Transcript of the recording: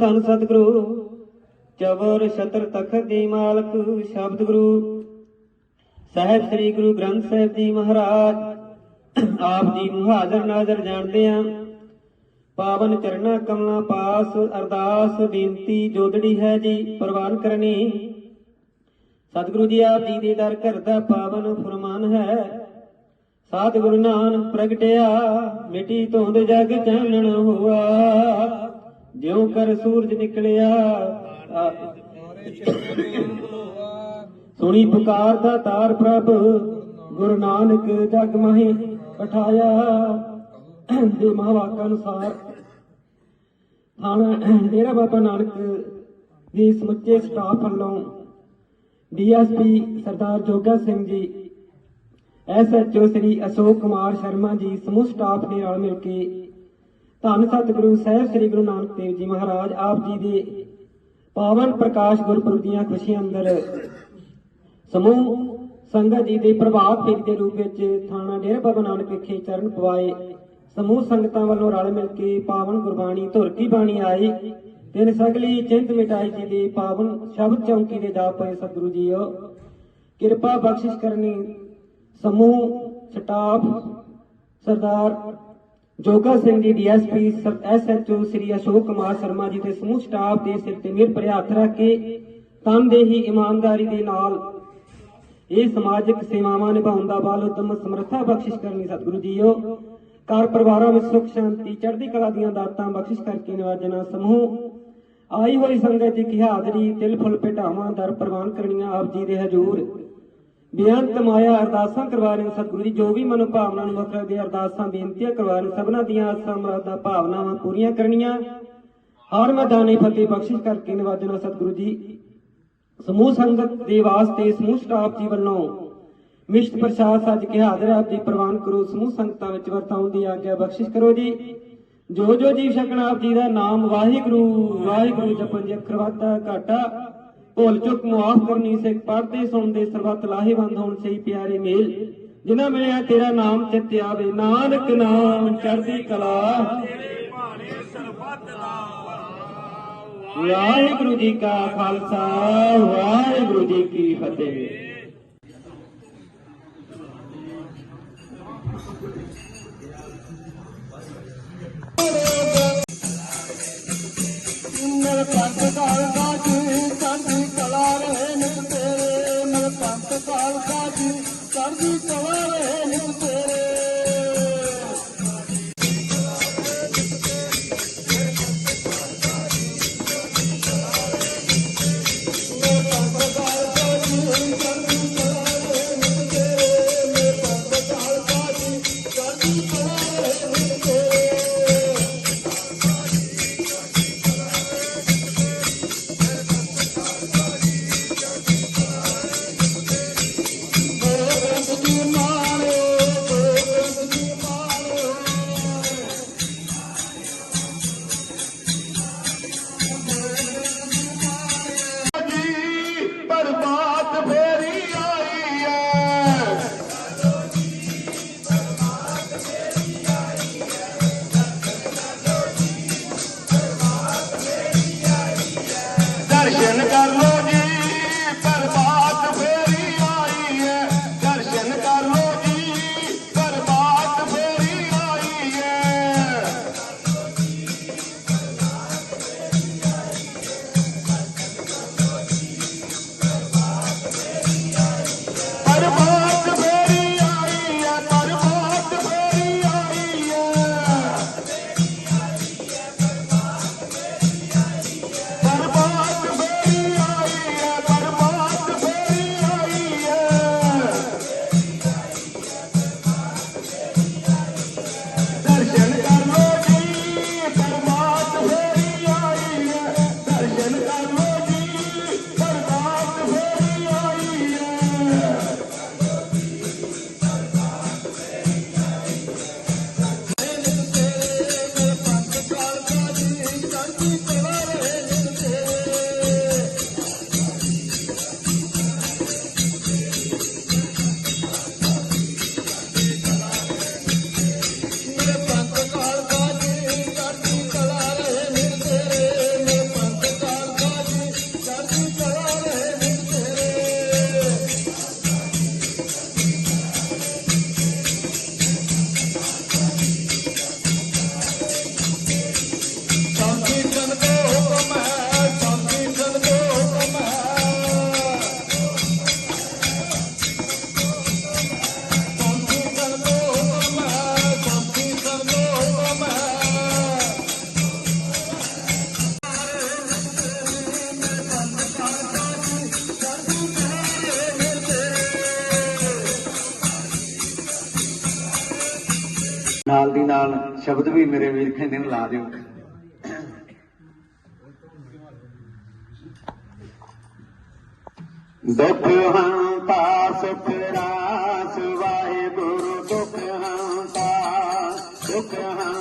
ਧੰਨ ਸਤਿਗੁਰੂ। ਚਵਰ ਛਤਰ ਤਖਤ ਦੀ ਮਾਲਕ, ਸ਼ਬਦ ਗੁਰੂ। ਸਾਹਿਬ ਸ੍ਰੀ ਗੁਰੂ ਗ੍ਰੰਥ ਸਾਹਿਬ ਜੀ ਮਹਾਰਾਜ, ਆਪ ਜੀ ਨੂੰ ਹਾਜ਼ਰ ਨਾਜ਼ਰ ਜਾਣਦੇ ਆ ਪਾਵਨ ਚਰਨਾ ਕਮਲਾਂ ਪਾਸ, ਅਰਦਾਸ, ਬੇਨਤੀ ਜੋਦੜੀ ਹੈ ਜੀ, ਪ੍ਰਵਾਨ ਕਰਨੀ। ਸਤਿਗੁਰੂ ਜੀ, ਆਪ ਜੀ ਦੇ ਦਰ ਘਰ ਦਾ ਪਾਵਨ ਫਰਮਾਨ ਹੈ। ਸਤਿਗੁਰੂ ਨਾਨਕ ਪ੍ਰਗਟਿਆ, ਮਿੱਟੀ ਧੁੰਦ ਜਗ ਚਾਨਣ ਹੋਆ। ਜਿਉ ਕਰ ਸੂਰਜ ਨਿਕਲਿਆ, ਆ- ਸੁਣੀ ਪੁਕਾਰ ਦਾ ਤਾਰ ਪ੍ਰਭ, ਗੁਰੂ ਨਾਨਕ ਜਗ ਮਹਿ ਪਠਾਇਆ ਦੇ ਮਹਾਵਾਕਾਂ ਅਨੁਸਾਰ। ਥਾਣਾ ਡੇਰਾ ਬਾਬਾ ਨਾਨਕ ਦੇ ਸਮੁੱਚੇ ਸਟਾਫ ਵੱਲੋਂ ਡੀਐਸਪੀ ਸਰਦਾਰ ਜੋਗਾ ਸਿੰਘ ਜੀ ਐਸਐਚਓ ਸ੍ਰੀ ਅਸ਼ੋਕ ਕੁਮਾਰ ਸ਼ਰਮਾ ਜੀ ਸਮੂਹ ਸਟਾਫ ਦੇ ਨਾਲ ਮਿਲ ਕੇ ਧੰਨ ਸਤਿਗੁਰੂ ਸਾਹਿਬ ਸ੍ਰੀ ਗੁਰੂ ਨਾਨਕ ਦੇਵ ਜੀ ਮਹਾਰਾਜ, ਆਪ ਜੀ ਦੇ ਪਾਵਨ ਪ੍ਰਕਾਸ਼ ਗੁਰਪੁਰਬ ਦੀਆਂ ਖੁਸ਼ੀਆਂ ਅੰਦਰ ਸਮੂਹ ਸੰਗਤ ਜੀ ਦੇ ਪ੍ਰਭਾਤ ਫੇਰੀ ਦੇ ਰੂਪ ਵਿੱਚ ਥਾਣਾ ਡੇਰਾ ਬਾਬਾ ਨਾਨਕ ਵਿਖੇ ਚਰਨ ਪਵਾਏ। ਸਮੂਹ ਸੰਗਤਾਂ ਵੱਲੋਂ ਰਲ ਮਿਲ ਕੇ ਪਾਵਨ ਗੁਰਬਾਣੀ, ਧੁਰ ਕੀ ਬਾਣੀ ਆਈ। ਤਿੰਨ ਸਗਲੀ ਚਿੰਤ ਮਿਟਾਈ ਜੀ ਦੀ ਪਾਵਨ ਸ਼ਬਦ ਚੌਂਕੀ ਦੇ ਜਾ ਪਏ ਸਤਿਗੁਰੂ ਜੀਓ। ਕਿਰਪਾ ਬਖਸ਼ਿਸ਼ ਕਰਨੀ ਸਮੂਹ, staff, Sardar Joga Singh ji, DSP SHO Shri Ashok Kumar Sharma ji ਤੇ ਸਮੂਹ ਸਟਾਫ ਦੇ ਸਿਰ ਤੇ ਮਿਹਰ ਭਰੇ ਹੱਥ ਰੱਖ ਕੇ ਤਨਦੇਹੀ ਇਮਾਨਦਾਰੀ ਦੇ ਨਾਲ ਇਹ ਸਮਾਜਿਕ ਸੇਵਾਵਾਂ ਨਿਭਾਉਣ ਦਾ ਬਲ ਉਦਮ ਸਮਰੱਥਾ ਬਖਸ਼ਿਸ਼ ਕਰਨੀ ਸਤਿਗੁਰੂ ਜੀਓ। ਘਰ ਪਰਿਵਾਰਾਂ ਵਿੱਚ ਸੁਖ ਸ਼ਾਂਤੀ, ਚੜ੍ਹਦੀ ਕਲਾ ਦੀਆਂ ਦਾਤਾਂ ਬਖਸ਼ਿਸ਼ ਕਰਕੇ ਨਿਵਾਜਣਾ ਸਮੂਹ। ਆਈ ਹੋਈ ਸੰਗਤ ਜੀ ਕੀ ਹਾਜ਼ਰੀ, ਤਿਲ ਫੁੱਲ ਭੇਟਾਵਾਂ, ਦਰ ਪ੍ਰਵਾਨ ਕਰਨੀਆਂ ਆਪ ਜੀ ਦੇ ਹਜ਼ੂਰ। ਬੇਅੰਤ ਮਾਇਆ ਅਰਦਾਸਾਂ ਕਰਵਾ ਰਹੇ ਸਤਿਗੁਰੂ ਜੀ, ਜੋ ਵੀ ਮਨੋ ਭਾਵਨਾ ਨੂੰ ਮੁੱਖ ਰੱਖਦੇ ਅਰਦਾਸਾਂ, ਬੇਨਤੀਆਂ ਕਰਵਾ ਰਹੇ ਸਭਨਾਂ ਦੀਆਂ ਆਸਾਂ ਮੁਰਾਦਾਂ ਭਾਵਨਾਵਾਂ ਪੂਰੀਆਂ ਕਰਨੀਆਂ। ਹਰ ਮੈਦਾਨੇ ਫਤਿਹ ਬਖਸ਼ਿਸ਼ ਕਰਕੇ ਨਿਵਾਜਣਾ ਸਤਿਗੁਰੂ ਜੀ, ਸਮੂਹ ਸੰਗਤ ਦੇ ਵਾਸਤੇ, ਸਮੂਹ ਸਟਾਫ ਜੀ ਵੱਲੋਂ ਮਿਸ਼ਤ ਪ੍ਰਸ਼ਾਦ ਸੱਜ ਕੇ ਹਾਜ਼ਰ ਆਪ ਜੀ ਪ੍ਰਵਾਨ ਕਰੋ, ਸਮੂਹ ਸੰਗਤਾਂ ਵਿੱਚ ਵਰਤਾਉਣ ਦੀ ਆਗਿਆ ਬਖਸ਼ਿਸ਼ ਕਰੋ ਜੀ। ਜੋ ਜੋ ਜੀਵ ਸ਼ਕਣ ਆਪ ਜੀ ਦਾ ਨਾਮ, ਵਾਹਿਗੁਰੂ ਵਾਹਿਗੁਰੂ ਜਪਨ ਜੀ, ਅੱਖਰ ਘਾਟਾ। ਭੁੱਲ ਚੁੱਕ ਮੁਆਫ ਕਰਨੀ ਸਿੱਖ ਪੜਦੇ ਸੁਣਦੇ, ਸਰਬੱਤ ਲਾਹੇਵੰਦ ਹੋਣ ਸਹੀ ਪਿਆਰੇ ਮੇਲ। ਜਿਨ੍ਹਾਂ ਮਿਲਿਆ ਤੇਰਾ ਨਾਮ ਚਿੱਤ ਆਵੇ ਨਾਨਕ ਨਾਮ ਚੜ੍ਹਦੀ ਕਲਾ। ਵਾਹਿਗੁਰੂ ਜੀ ਕਾ ਖਾਲਸਾ, ਵਾਹਿਗੁਰੂ ਜੀ ਕੀ ਫਤਿਹ। ਚੜ੍ਹਦੀ ਕਲਾ Carlos. ਨਾਲ ਦੀ ਨਾਲ ਸ਼ਬਦ ਵੀ ਮੇਰੇ ਵੀਰ ਕਹਿੰਦੇ ਨੇ, ਲਾ ਦਿਓ। ਦੁੱਖ ਹੰਤਾ, ਸੁਖ ਰਾਸ, ਵਾਹਿਗੁਰੂ ਦੁੱਖ ਹੰਤਾ ਦੁੱਖ ਹੰਤਾ।